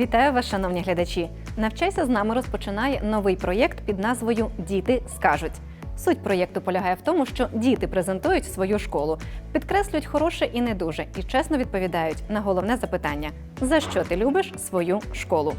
Вітаю вас, шановні глядачі! Навчайся з нами розпочинає новий проєкт під назвою Діти скажуть. Суть проєкту полягає в тому, що діти презентують свою школу, підкреслюють хороше і не дуже, і чесно відповідають на головне запитання: за що ти любиш свою школу?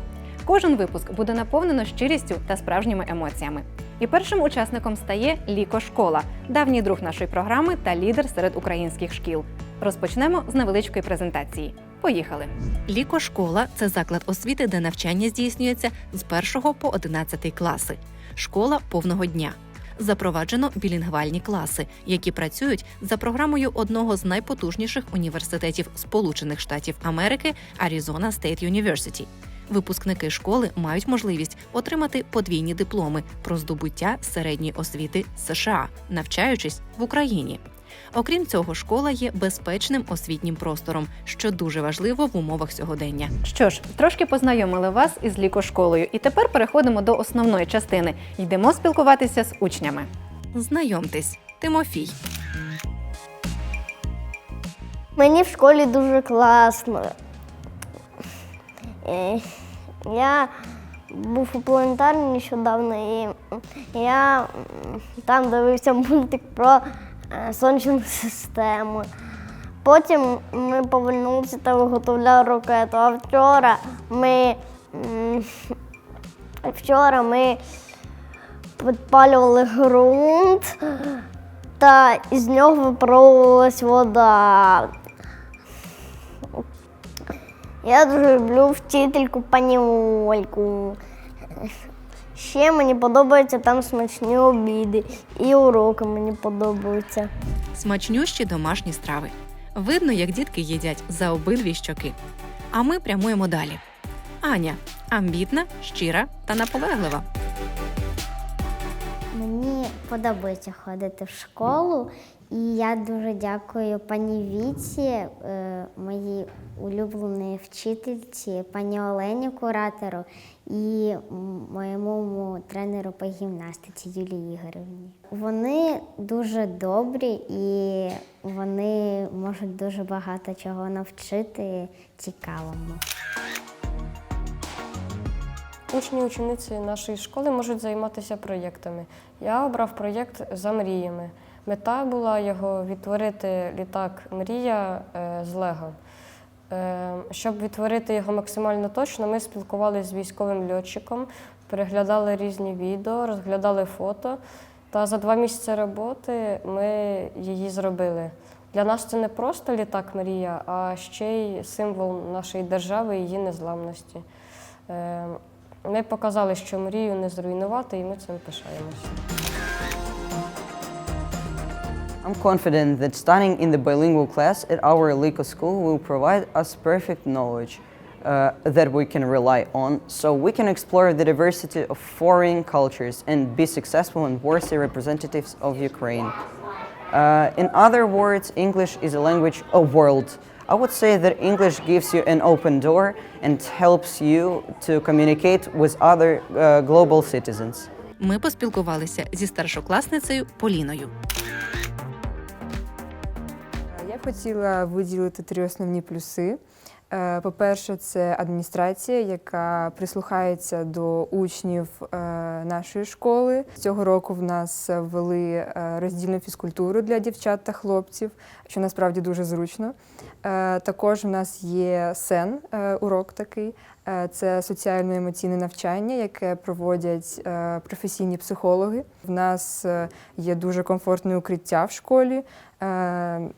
Кожен випуск буде наповнено щирістю та справжніми емоціями. І першим учасником стає Ліко Школа, давній друг нашої програми та лідер серед українських шкіл. Розпочнемо з невеличкої презентації. Поїхали! Ліко школа це заклад освіти, де навчання здійснюється з 1 по 11 класи. Школа повного дня. Запроваджено білінгвальні класи, які працюють за програмою одного з найпотужніших університетів Сполучених Штатів Америки Arizona State University. Випускники школи мають можливість отримати подвійні дипломи про здобуття середньої освіти США, навчаючись в Україні. Окрім цього, школа є безпечним освітнім простором, що дуже важливо в умовах сьогодення. Що ж, трошки познайомили вас із лікошколою, і тепер переходимо до основної частини. Йдемо спілкуватися з учнями. Знайомтесь, Тимофій. Мені в школі дуже класно. Е, Я був у планетарні нещодавно і я там дивився мультик про сонячну систему. Потім ми повернулися та виготовляли ракету. А вчора ми вчора ми підпалювали ґрунт, та із нього випаровувалась вода. Я дуже люблю вчительку пані Ольку. Ще мені подобаються там смачні обіди і уроки мені подобаються. Смачнющі домашні страви. Видно, як дітки їдять за обидві щоки. А ми прямуємо далі. Аня амбітна, щира та наполеглива. Мені подобається ходити в школу, і я дуже дякую пані Віці, е, моїй улюбленій вчительці, пані Олені куратору і моєму тренеру по гімнастиці Юлії Ігорівні. Вони дуже добрі і вони можуть дуже багато чого навчити цікавому. Учні і учениці нашої школи можуть займатися проєктами. Я обрав проєкт за мріями. Мета була його відтворити літак Мрія е, з Лего. Е, Щоб відтворити його максимально точно, ми спілкувалися з військовим льотчиком, переглядали різні відео, розглядали фото. Та за два місяці роботи ми її зробили. Для нас це не просто літак Мрія, а ще й символ нашої держави і її незламності. Е, Ми показали, що мрію не зруйнувати, і ми цим пишаємося. I'm confident that studying in the bilingual class at our Liko school will provide us perfect knowledge uh, that we can rely on so we can explore the diversity of foreign cultures and be successful and worthy representatives of Ukraine. Uh, in other words, English is a language of world. I would say that English gives you an open door and helps you to communicate with other uh, global citizens. Ми поспілкувалися зі старшокласницею Поліною. Я хотіла виділити три основні плюси. Е, По-перше, це адміністрація, яка прислухається до учнів е, нашої школи. Цього року в нас ввели е, роздільну фізкультуру для дівчат та хлопців, що насправді дуже зручно. Також в нас є сен, урок такий. Е, Це соціально-емоційне навчання, яке проводять е, професійні психологи. В нас е, є дуже комфортне укриття в школі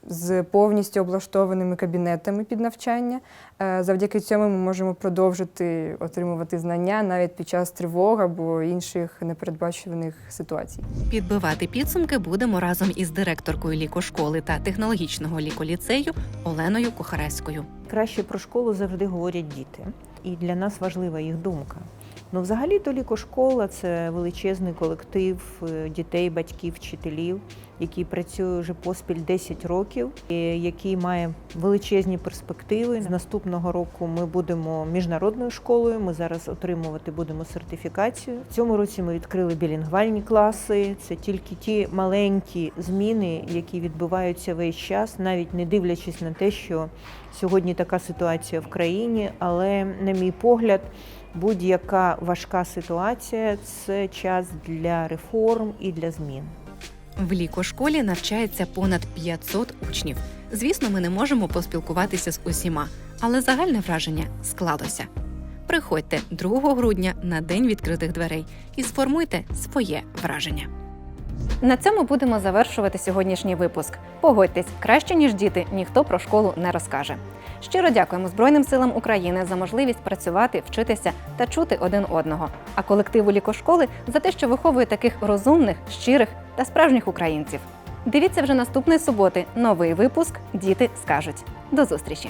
з повністю облаштованими кабінетами під навчання. Завдяки цьому ми можемо продовжити отримувати знання навіть під час тривог або інших непередбачуваних ситуацій. Підбивати підсумки будемо разом із директоркою лікошколи та технологічного ліколіцею Оленою Кухаревською. Краще про школу завжди говорять діти, і для нас важлива їх думка. Ну, взагалі, то лікошкола це величезний колектив е, дітей, батьків, вчителів, який працює вже поспіль 10 років, і який має величезні перспективи. З наступного року ми будемо міжнародною школою. Ми зараз отримувати будемо сертифікацію. В цьому році ми відкрили білінгвальні класи. Це тільки ті маленькі зміни, які відбуваються весь час, навіть не дивлячись на те, що сьогодні така ситуація в країні. Але, на мій погляд, будь-яка важка ситуація це час для реформ і для змін. В лікошколі навчається понад 500 учнів. Звісно, ми не можемо поспілкуватися з усіма, але загальне враження склалося. Приходьте 2 грудня на день відкритих дверей і сформуйте своє враження. На цьому будемо завершувати сьогоднішній випуск. Погодьтесь, краще ніж діти, ніхто про школу не розкаже. Щиро дякуємо Збройним силам України за можливість працювати, вчитися та чути один одного. А колективу лікошколи за те, що виховує таких розумних, щирих та справжніх українців. Дивіться вже наступної суботи. Новий випуск Діти скажуть. До зустрічі!